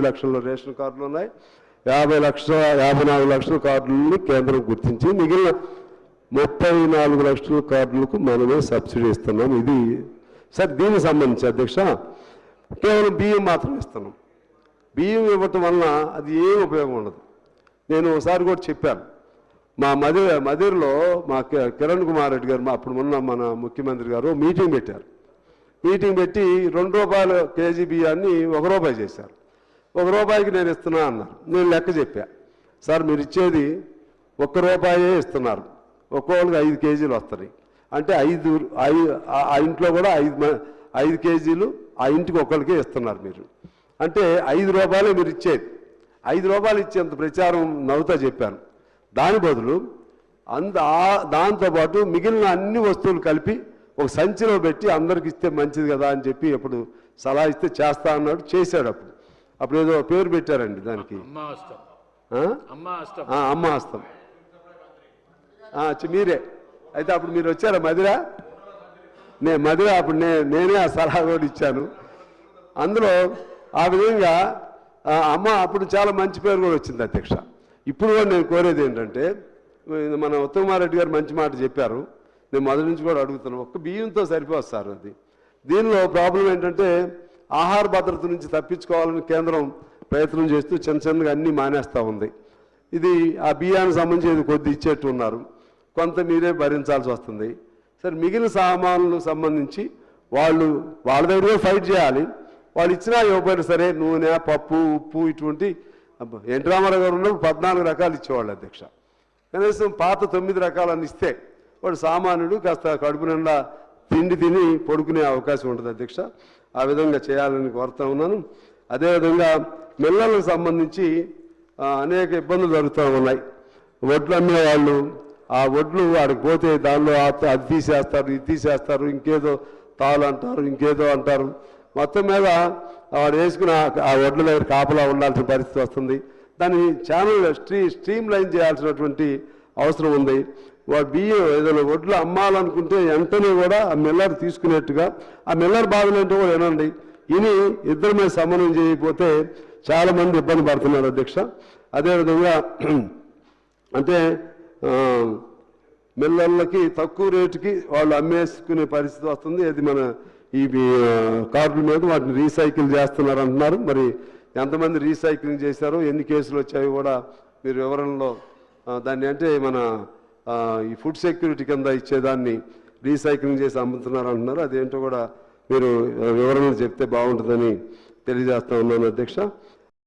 లక్షల రేషన్ కార్డులు ఉన్నాయి. యాభై లక్షల యాభై నాలుగు లక్షల కార్డులని కేంద్రం గుర్తించి మిగిలిన ముప్పై నాలుగు లక్షల కార్డులకు మనమే సబ్సిడీ ఇస్తున్నాం. ఇది సార్ దీనికి సంబంధించి అధ్యక్ష కేవలం బియ్యం మాత్రం ఇస్తున్నాం. బియ్యం ఇవ్వటం వలన అది ఏం ఉపయోగం ఉండదు. నేను ఒకసారి కూడా చెప్పాను. మా మది మదిరిలో మా కి- కిరణ్ కుమార్ రెడ్డి గారు మా అప్పుడు ఉన్న మన ముఖ్యమంత్రి గారు మీటింగ్ పెట్టారు. మీటింగ్ పెట్టి రెండు రూపాయల కేజీ బియ్యాన్ని ఒక రూపాయి చేశారు. ఒక రూపాయికి నేను ఇస్తున్నా అన్నారు. నేను లెక్క చెప్పా. సార్ మీరు ఇచ్చేది ఒక్క రూపాయే ఇస్తున్నారు. ఒక్కొక్కరికి ఐదు కేజీలు వస్తున్నాయి అంటే ఐదు ఐ- ఆ- ఇంట్లో కూడా ఐదు మ- ఐదు కేజీలు ఆ ఇంటికి ఒక్కరికే ఇస్తున్నారు మీరు. అంటే ఐదు రూపాయలే మీరు ఇచ్చేది. ఐదు రూపాయలు ఇచ్చేంత ప్రచారం నవ్వుతా చెప్పాను. దాని బదులు అంద దాంతోపాటు మిగిలిన అన్ని వస్తువులు కలిపి ఒక సంచిలో పెట్టి అందరికి ఇస్తే మంచిది కదా అని చెప్పి ఇప్పుడు సలహా ఇస్తే చేస్తా అన్నాడు చేశాడు అప్పుడు. అప్పుడు ఏదో పేరు పెట్టారండి దానికి. అమ్మా హస్తం. మీరే. అయితే అప్పుడు మీరు వచ్చారా మదిరా? నే మదిరా అప్పుడు నే నేనే ఆ సలహా కూడా ఇచ్చాను. అందులో ఆ విధంగా అమ్మ అప్పుడు చాలా మంచి పేరు కూడా వచ్చింది అధ్యక్ష. ఇప్పుడు కూడా నేను కోరేది ఏంటంటే మన ఉత్తమారెడ్డి గారు మంచి మాట చెప్పారు. నేను మొదటి నుంచి కూడా అడుగుతున్నాను. ఒక్క బియ్యంతో సరిపోదు సార్ అది. దీనిలో ప్రాబ్లం ఏంటంటే ఆహార భద్రత నుంచి తప్పించుకోవాలని కేంద్రం ప్రయత్నం చేస్తూ చిన్న చిన్నగా అన్నీ మానేస్తూ ఉంది. ఇది ఆ బియ్యానికి సంబంధించి కొద్ది ఇచ్చేట్టు ఉన్నారు. కొంత మీరే భరించాల్సి వస్తుంది. సరే మిగిలిన సామాన్లు సంబంధించి వాళ్ళు వాళ్ళ దగ్గర ఫైట్ చేయాలి. వాళ్ళు ఇచ్చినా ఇవ్వకపోయినా సరే నూనె పప్పు ఉప్పు ఇటువంటి ఎన్టీ రామారావు గారు ఉన్నప్పుడు పద్నాలుగు రకాలు ఇచ్చేవాళ్ళు అధ్యక్ష. కనీసం పాత తొమ్మిది రకాలన్నీ ఇస్తే వాడు సామాన్యుడు కాస్త కడుపు నిండా తిండి తిని పడుకునే అవకాశం ఉంటుంది అధ్యక్ష. ఆ విధంగా చేయాలని కోరుతా ఉన్నాను. అదేవిధంగా మిల్లలకు సంబంధించి అనేక ఇబ్బందులు జరుగుతూ ఉన్నాయి. వడ్లు అమ్మే వాళ్ళు ఆ వడ్లు వాడికి పోతే దానిలో ఆ- అది తీసేస్తారు ఇది తీసేస్తారు ఇంకేదో తాలు అంటారు ఇంకేదో అంటారు. మొత్తం మీద వాడు వేసుకున్న ఆ- ఆ వడ్ల దగ్గర కాపలా ఉండాల్సిన పరిస్థితి వస్తుంది. దాన్ని ఛానల్ స్ట్రీ స్ట్రీమ్ లైన్ చేయాల్సినటువంటి అవసరం ఉంది. వాడు బియ్యం ఏదైనా వడ్లు అమ్మాలనుకుంటే వెంటనే కూడా ఆ మిల్లర్ తీసుకునేట్టుగా ఆ మిల్లర్ బాధలు ఏంటో కూడా వినండి. ఇని ఇద్దరి మీద సమన్వయం చేయకపోతే చాలామంది ఇబ్బంది పడుతున్నారు అధ్యక్ష. అదేవిధంగా అంటే మిల్లర్లకి తక్కువ రేటుకి వాళ్ళు అమ్మేసుకునే పరిస్థితి వస్తుంది. అది మన ఈ కార్డుల మీద వాటిని రీసైకిల్ చేస్తున్నారు అంటున్నారు. మరి ఎంతమంది రీసైక్లింగ్ చేశారో ఎన్ని కేసులు వచ్చాయో కూడా మీరు వివరణలో దాన్ని అంటే మన ఈ ఫుడ్ సెక్యూరిటీ కింద ఇచ్చేదాన్ని రీసైక్లింగ్ చేసి అమ్ముతున్నారు అంటున్నారు అదేంటో కూడా మీరు వివరణ చెప్తే బాగుంటుందని తెలియజేస్తా ఉన్నాను అధ్యక్ష.